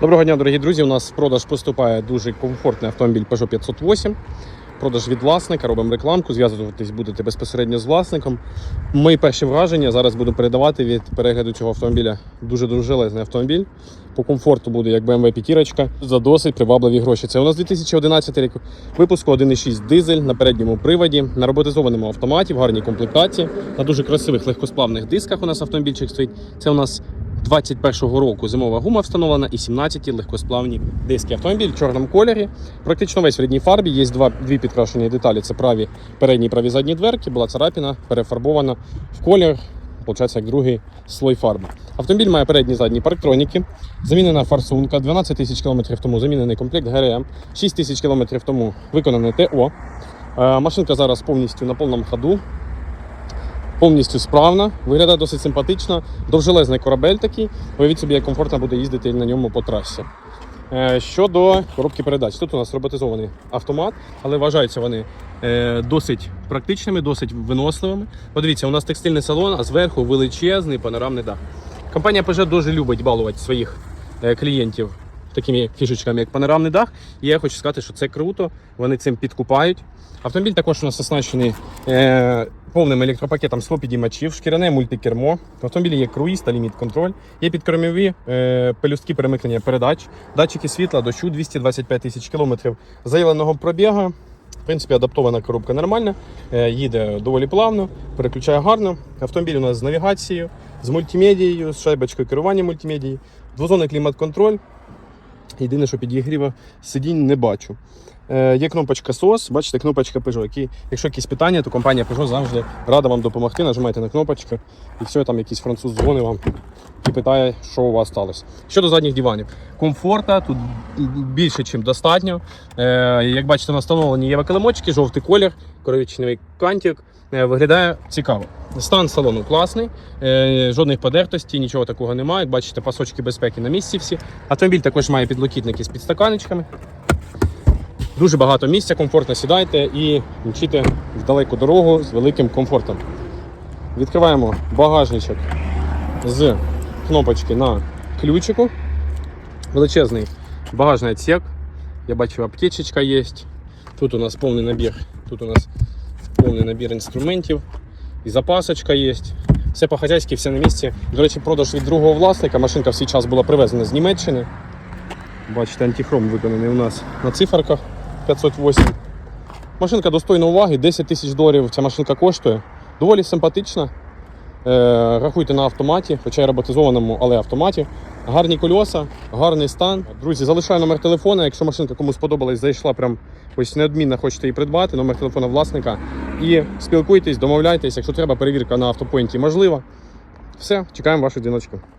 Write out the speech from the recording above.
Доброго дня, дорогі друзі. У нас в продаж поступає дуже комфортний автомобіль Peugeot 508. Продаж від власника, робимо рекламку, зв'язуватись будете безпосередньо з власником. Мої перші враження зараз буду передавати від перегляду цього автомобіля. Дуже дуже железний автомобіль. По комфорту буде як BMW п'ятірочка за досить привабливі гроші. Це у нас 2011 рік випуску 1.6 дизель на передньому приводі, на роботизованому автоматі, в гарній комплектації, на дуже красивих легкосплавних дисках у нас автомобільчик стоїть. Це у нас 21-го року зимова гума встановлена і 17 легкосплавні диски. Автомобіль в чорному кольорі. Практично весь в рідній фарбі. Є два, дві підкрашені деталі. Це праві передні і праві задні дверки. Була царапіна, перефарбована в колір. Получається, як другий слой фарби. Автомобіль має передні і задні парктроніки, замінена форсунка, 12 тисяч кілометрів тому замінений комплект ГРМ, 6 тисяч кілометрів тому виконане ТО. Е, Машинка зараз повністю на повному ходу повністю справна, виглядає досить симпатично. Довжелезний корабель такий. Уявіть собі, як комфортно буде їздити на ньому по трасі. Е, Щодо коробки передач, тут у нас роботизований автомат, але вважаються вони е, досить практичними, досить виносливими. Подивіться, у нас текстильний салон, а зверху величезний панорамний дах. Компанія Peugeot дуже любить балувати своїх е, клієнтів такими фішечками, як панорамний дах. І я хочу сказати, що це круто. Вони цим підкупають. Автомобіль також у нас оснащений е, повним електропакетом склопідіймачів, шкіряне мультикермо. В автомобілі є круїз та ліміт контроль. Є підкормові е, пелюстки перемикнення передач, датчики світла, дощу 225 тисяч кілометрів заявленого пробігу. В принципі, адаптована коробка нормальна, е, їде доволі плавно, переключає гарно. Автомобіль у нас з навігацією, з мультимедією, з шайбочкою керування мультимедією, двозонний клімат-контроль. Єдине, що підігріва сидінь не бачу. Е, є кнопочка SOS, бачите, кнопочка Peugeot. Які, якщо якісь питання, то компанія Peugeot завжди рада вам допомогти. Нажимайте на кнопочку, і все, там якийсь француз дзвонить вам і питає, що у вас сталося. Щодо задніх диванів, комфорта тут більше, ніж достатньо. Е, як бачите, на встановлені є килимочки, жовтий колір, коричневий кантик. Е, виглядає цікаво. Стан салону класний, жодних подертостей, нічого такого немає. Бачите, пасочки безпеки на місці всі. Автомобіль також має підлокітники з підстаканечками. Дуже багато місця, комфортно сідайте і мчите в далеку дорогу з великим комфортом. Відкриваємо багажничок з кнопочки на ключику. Величезний багажний відсек. Я бачу, аптечечка є. Тут у нас повний набір. Тут у нас повний набір інструментів. І запасочка є. Все по-хазяйськи, все на місці. До речі, продаж від другого власника. Машинка в свій час була привезена з Німеччини. Бачите, антихром виконаний у нас на циферках 508. Машинка достойна уваги, 10 тисяч доларів ця машинка коштує. Доволі симпатична. Е, рахуйте на автоматі, хоча й роботизованому, але автоматі. Гарні кольоса, гарний стан. Друзі, залишаю номер телефона. Якщо машинка комусь сподобалась, зайшла прям ось неодмінно хочете її придбати, номер телефона власника. І спілкуйтесь, домовляйтесь, якщо треба, перевірка на автопоінті можлива. Все, чекаємо ваших дзвіночків.